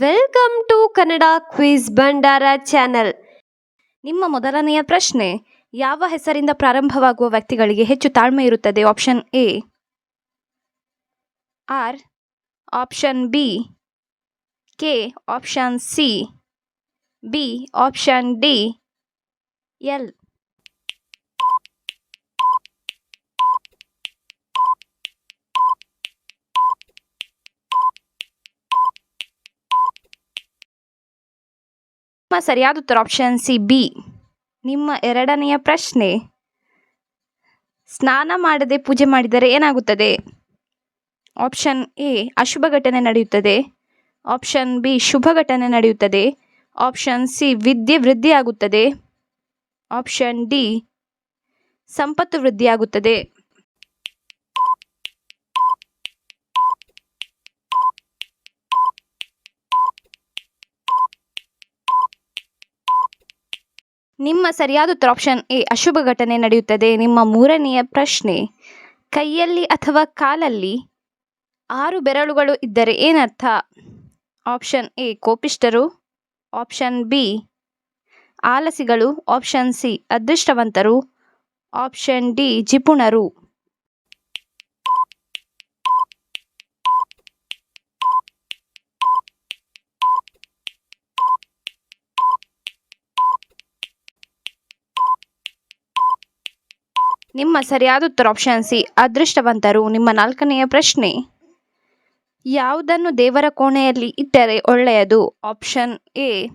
Welcome to Kannada quiz Bhandara channel ನಿಮ್ಮ ಮೊದಲನೆಯ ಪ್ರಶ್ನೆ, ಯಾವ ಹೆಸರಿಂದ ಪ್ರಾರಂಭವಾಗುವ ವ್ಯಕ್ತಿಗಳಿಗೆ ಹೆಚ್ಚು ತಾಳ್ಮೆ ಇರುತ್ತದೆ? Option A R option B K option C B option D L ನಿಮ್ಮ ಸರಿಯಾದ ಉತ್ತರ ಆಪ್ಷನ್ ಸಿ ಬಿ ನಿಮ್ಮ ಎರಡನೆಯ ಪ್ರಶ್ನೆ, ಸ್ನಾನ ಮಾಡದೆ ಪೂಜೆ ಮಾಡಿದರೆ ಏನಾಗುತ್ತದೆ? ಆಪ್ಷನ್ ಎ ಅಶುಭ ಘಟನೆ ನಡೆಯುತ್ತದೆ. ಆಪ್ಷನ್ ಬಿ ಶುಭ ಘಟನೆ ನಡೆಯುತ್ತದೆ. ಆಪ್ಷನ್ ಸಿ ವಿದ್ಯೆ ವೃದ್ಧಿಯಾಗುತ್ತದೆ. ಆಪ್ಷನ್ ಡಿ ಸಂಪತ್ತು ವೃದ್ಧಿಯಾಗುತ್ತದೆ. ನಿಮ್ಮ ಸರಿಯಾದ ಉತ್ತರ ಆಪ್ಷನ್ ಎ, ಅಶುಭ ಘಟನೆ ನಡೆಯುತ್ತದೆ. ನಿಮ್ಮ ಮೂರನೆಯ ಪ್ರಶ್ನೆ, ಕೈಯಲ್ಲಿ ಅಥವಾ ಕಾಲಲ್ಲಿ ಆರು ಬೆರಳುಗಳು ಇದ್ದರೆ ಏನರ್ಥ? ಆಪ್ಷನ್ ಎ ಕೋಪಿಷ್ಟರು ಆಪ್ಷನ್ ಬಿ, ಆಲಸಿಗಳು. ಆಪ್ಷನ್ ಸಿ, ಅದೃಷ್ಟವಂತರು. ಆಪ್ಷನ್ ಡಿ, ಜಿಪುಣರು. ನಿಮ್ಮ ಸರಿಯಾದ ಉತ್ತರ ಆಪ್ಷನ್ ಸಿ ಅದೃಷ್ಟವಂತರು, ನಿಮ್ಮ ನಾಲ್ಕನೆಯ ಪ್ರಶ್ನೆ. ಯಾವುದನ್ನು ದೇವರ ಕೋಣೆಯಲ್ಲಿ ಇಟ್ಟರೆ ಒಳ್ಳೆಯದು? ಆಪ್ಷನ್ ಎ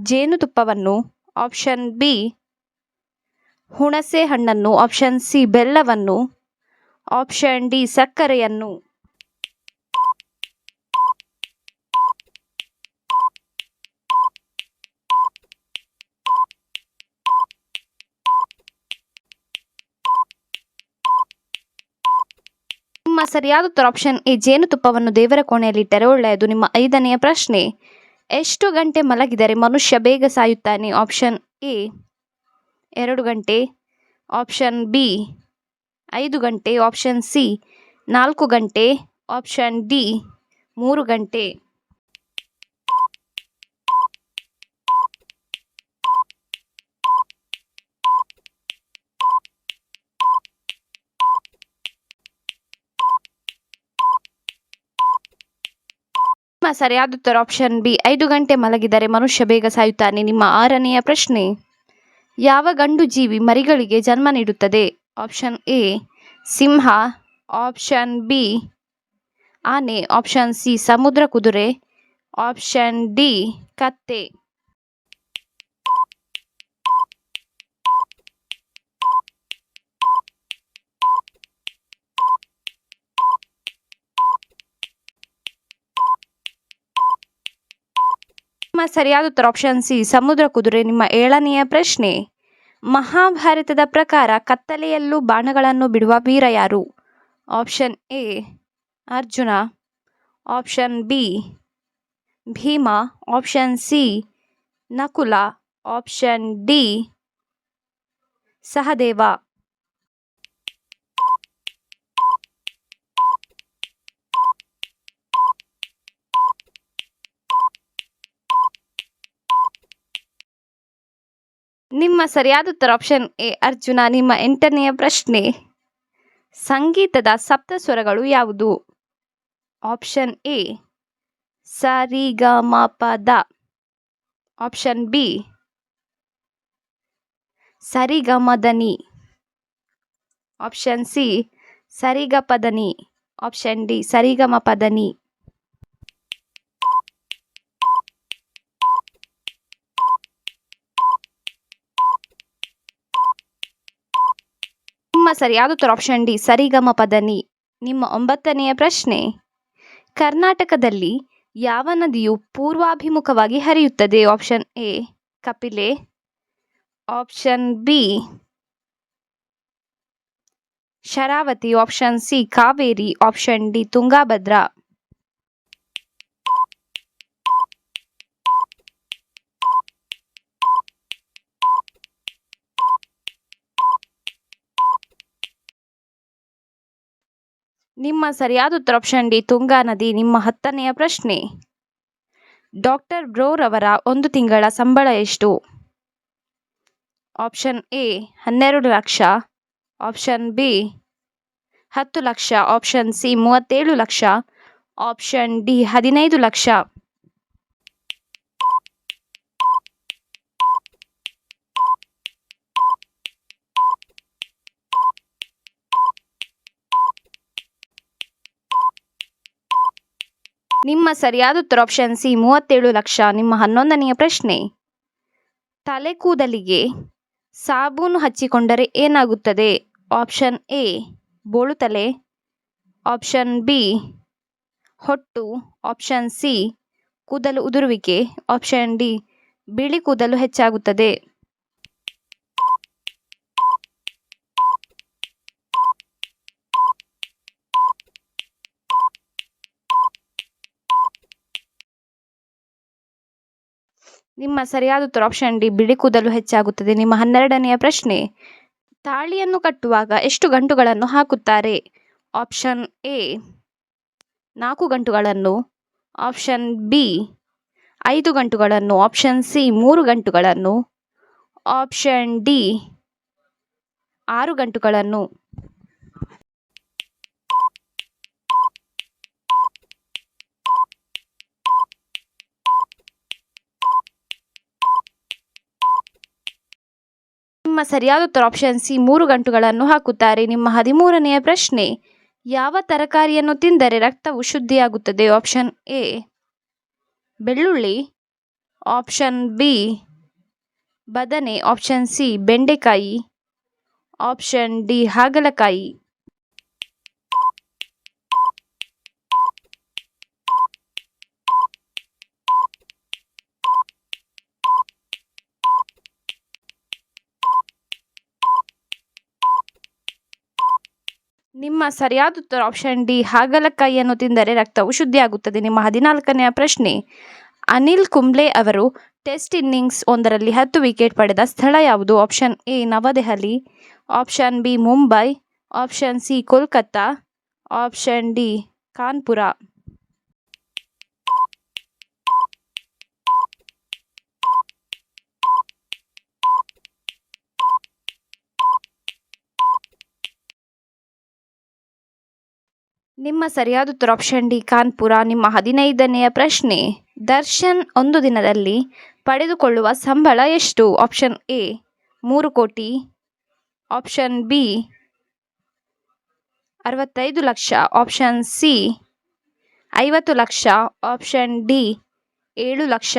ಜೇನುತುಪ್ಪವನ್ನು. ಆಪ್ಷನ್ ಬಿ ಹುಣಸೆ ಹಣ್ಣನ್ನು. ಆಪ್ಷನ್ ಸಿ ಬೆಲ್ಲವನ್ನು. ಆಪ್ಷನ್ ಡಿ ಸಕ್ಕರೆಯನ್ನು. ಸರಿಯಾದ ಉತ್ತರ ಆಪ್ಷನ್ ಎ ಜೇನುತುಪ್ಪವನ್ನು ದೇವರ ಕೋಣೆಯಲ್ಲಿ ಇಟ್ಟರೆ ಒಳ್ಳೆಯದು. ನಿಮ್ಮ ಐದನೆಯ ಪ್ರಶ್ನೆ, ಎಷ್ಟು ಗಂಟೆ ಮಲಗಿದರೆ ಮನುಷ್ಯ ಬೇಗ ಸಾಯುತ್ತಾನೆ? ಆಪ್ಷನ್ ಎ, ಎರಡು ಗಂಟೆ. ಆಪ್ಷನ್ ಬಿ, ಐದು ಗಂಟೆ. ಆಪ್ಷನ್ ಸಿ, ನಾಲ್ಕು ಗಂಟೆ. ಆಪ್ಷನ್ ಡಿ, ಮೂರು ಗಂಟೆ. ಸರಿಯಾದ ಉತ್ತರ ಆಪ್ಷನ್ ಬಿ ಐದು ಗಂಟೆ ಮಲಗಿದರೆ ಮನುಷ್ಯ ಬೇಗ ಸಾಯುತ್ತಾನೆ. ನಿಮ್ಮ ಆರನೆಯ ಪ್ರಶ್ನೆ. ಯಾವ ಗಂಡು ಜೀವಿ ಮರಿಗಳಿಗೆ ಜನ್ಮ ನೀಡುತ್ತದೆ? ಆಪ್ಷನ್ ಎ ಸಿಂಹ. ಆಪ್ಷನ್ ಬಿ ಆನೆ. ಆಪ್ಷನ್ ಸಿ ಸಮುದ್ರ ಕುದುರೆ. ಆಪ್ಷನ್ ಡಿ ಕತ್ತೆ. ನಿಮ್ಮ ಸರಿಯಾದ ಉತ್ತರ ಆಪ್ಷನ್ ಸಿ ಸಮುದ್ರ ಕುದುರೆ, ನಿಮ್ಮ ಏಳನೆಯ ಪ್ರಶ್ನೆ. ಮಹಾಭಾರತದ ಪ್ರಕಾರ ಕತ್ತಲೆಯಲ್ಲೂ ಬಾಣಗಳನ್ನು ಬಿಡುವ ವೀರ ಯಾರು? Option A Arjuna. Option B Bhima. Option C Nakula. Option D Sahadeva. ನಿಮ್ಮ ಸರಿಯಾದ ಉತ್ತರ ಆಪ್ಷನ್ ಎ, ಅರ್ಜುನ, ನಿಮ್ಮ ಎಂಟನೆಯ ಪ್ರಶ್ನೆ. ಸಂಗೀತದ ಸಪ್ತ ಸ್ವರಗಳು ಯಾವುದು? ಆಪ್ಷನ್ ಎ ಸ ರಿ ಗ ಮ ಪ ದ ಆಪ್ಷನ್ ಬಿ, ಸರಿಗಮದನಿ. ಆಪ್ಷನ್ ಸಿ, ಸರಿಗಪದನಿ. ಆಪ್ಷನ್ ಡಿ ಸರಿಗಮ ಪದನಿ ಸರಿಯಾದ ಉತ್ತರ ಆಪ್ಷನ್ ಡಿ. ಸರಿಗಮ ಪದನಿ. ನಿಮ್ಮ ಒಂಬತ್ತನೆಯ ಪ್ರಶ್ನೆ. ಕರ್ನಾಟಕದಲ್ಲಿ ಯಾವ ನದಿಯು ಪೂರ್ವಾಭಿಮುಖವಾಗಿ ಹರಿಯುತ್ತದೆ? Option A, Kapila. Option B, Sharavati. Option C, Kaveri. Option D, Tungabhadra. ನಿಮ್ಮ ಸರಿಯಾದ ಉತ್ತರ ಆಪ್ಷನ್ ಡಿ, ತುಂಗಾ ನದಿ, ನಿಮ್ಮ ಹತ್ತನೆಯ ಪ್ರಶ್ನೆ. ಡಾಕ್ಟರ್ ಬ್ರೋರವರ ಒಂದು ತಿಂಗಳ ಸಂಬಳ ಎಷ್ಟು? ಆಪ್ಷನ್ ಎ, ಹನ್ನೆರಡು ಲಕ್ಷ. ಆಪ್ಷನ್ ಬಿ, ಹತ್ತು ಲಕ್ಷ. ಆಪ್ಷನ್ ಸಿ, ಮೂವತ್ತೇಳು ಲಕ್ಷ. ಆಪ್ಷನ್ ಡಿ, ಹದಿನೈದು ಲಕ್ಷ. ನಿಮ್ಮ ಸರಿಯಾದ ಉತ್ತರ ಆಪ್ಷನ್ ಸಿ ಮೂವತ್ತೇಳು ಲಕ್ಷ, ನಿಮ್ಮ ಹನ್ನೊಂದನೆಯ ಪ್ರಶ್ನೆ. ತಲೆ ಕೂದಲಿಗೆ ಸಾಬೂನು ಹಚ್ಚಿಕೊಂಡರೆ ಏನಾಗುತ್ತದೆ? ಆಪ್ಷನ್ ಎ ಬೋಳು ತಲೆ. ಆಪ್ಷನ್ ಬಿ ಹೊಟ್ಟು. ಆಪ್ಷನ್ ಸಿ ಕೂದಲು ಉದುರುವಿಕೆ. ಆಪ್ಷನ್ ಡಿ ಬಿಳಿ ಕೂದಲು ಹೆಚ್ಚಾಗುತ್ತದೆ. ನಿಮ್ಮ ಸರಿಯಾದ ಉತ್ತರ ಆಪ್ಷನ್ ಡಿ ಬಿಳಿ ಕೂದಲು ಹೆಚ್ಚಾಗುತ್ತದೆ. ನಿಮ್ಮ ಹನ್ನೆರಡನೆಯ ಪ್ರಶ್ನೆ, ತಾಳಿಯನ್ನು ಕಟ್ಟುವಾಗ ಎಷ್ಟು ಗಂಟುಗಳನ್ನು ಹಾಕುತ್ತಾರೆ? ಆಪ್ಷನ್ ಎ ನಾಲ್ಕು ಗಂಟುಗಳನ್ನು. ಆಪ್ಷನ್ ಬಿ ಐದು ಗಂಟುಗಳನ್ನು. ಆಪ್ಷನ್ ಸಿ ಮೂರು ಗಂಟುಗಳನ್ನು. ಆಪ್ಷನ್ ಡಿ ಆರು ಗಂಟುಗಳನ್ನು. ಸರಿಯಾದ ಉತ್ತರ ಆಪ್ಷನ್ ಸಿ ಮೂರು ಗಂಟುಗಳನ್ನು ಹಾಕುತ್ತಾರೆ. ನಿಮ್ಮ ಹದಿಮೂರನೆಯ ಪ್ರಶ್ನೆ, ಯಾವ ತರಕಾರಿಯನ್ನು ತಿಂದರೆ ರಕ್ತವು ಶುದ್ಧಿಯಾಗುತ್ತದೆ? ಆಪ್ಷನ್ ಎ ಬೆಳ್ಳುಳ್ಳಿ. ಆಪ್ಷನ್ ಬಿ ಬದನೆ. ಆಪ್ಷನ್ ಸಿ ಬೆಂಡೆಕಾಯಿ. ಆಪ್ಷನ್ ಡಿ ಹಾಗಲಕಾಯಿ. ನಿಮ್ಮ ಸರಿಯಾದ ಉತ್ತರ ಆಪ್ಷನ್ ಡಿ ಹಾಗಲಕಾಯಿಯನ್ನು ತಿಂದರೆ ರಕ್ತವು ಶುದ್ಧಿಯಾಗುತ್ತದೆ. ನಿಮ್ಮ ಹದಿನಾಲ್ಕನೆಯ ಪ್ರಶ್ನೆ, ಅನಿಲ್ ಕುಂಬ್ಳೆ ಅವರು ಟೆಸ್ಟ್ ಇನ್ನಿಂಗ್ಸ್ ಒಂದರಲ್ಲಿ ಹತ್ತು ವಿಕೆಟ್ ಪಡೆದ ಸ್ಥಳ ಯಾವುದು? Option A New Delhi option B Mumbai option C Kolkata option D Kanpur. ನಿಮ್ಮ ಸರಿಯಾದ ಉತ್ತರ ಆಪ್ಷನ್ ಡಿ ಕಾನ್ಪುರ, ನಿಮ್ಮ ಹದಿನೈದನೆಯ ಪ್ರಶ್ನೆ. ದರ್ಶನ್ ಒಂದು ದಿನದಲ್ಲಿ ಪಡೆದುಕೊಳ್ಳುವ ಸಂಬಳ ಎಷ್ಟು? ಆಪ್ಷನ್ ಎ, ಮೂರು ಕೋಟಿ. ಆಪ್ಷನ್ ಬಿ, ಅರವತ್ತೈದು ಲಕ್ಷ. ಆಪ್ಷನ್ ಸಿ, ಐವತ್ತು ಲಕ್ಷ. ಆಪ್ಷನ್ ಡಿ, ಏಳು ಲಕ್ಷ.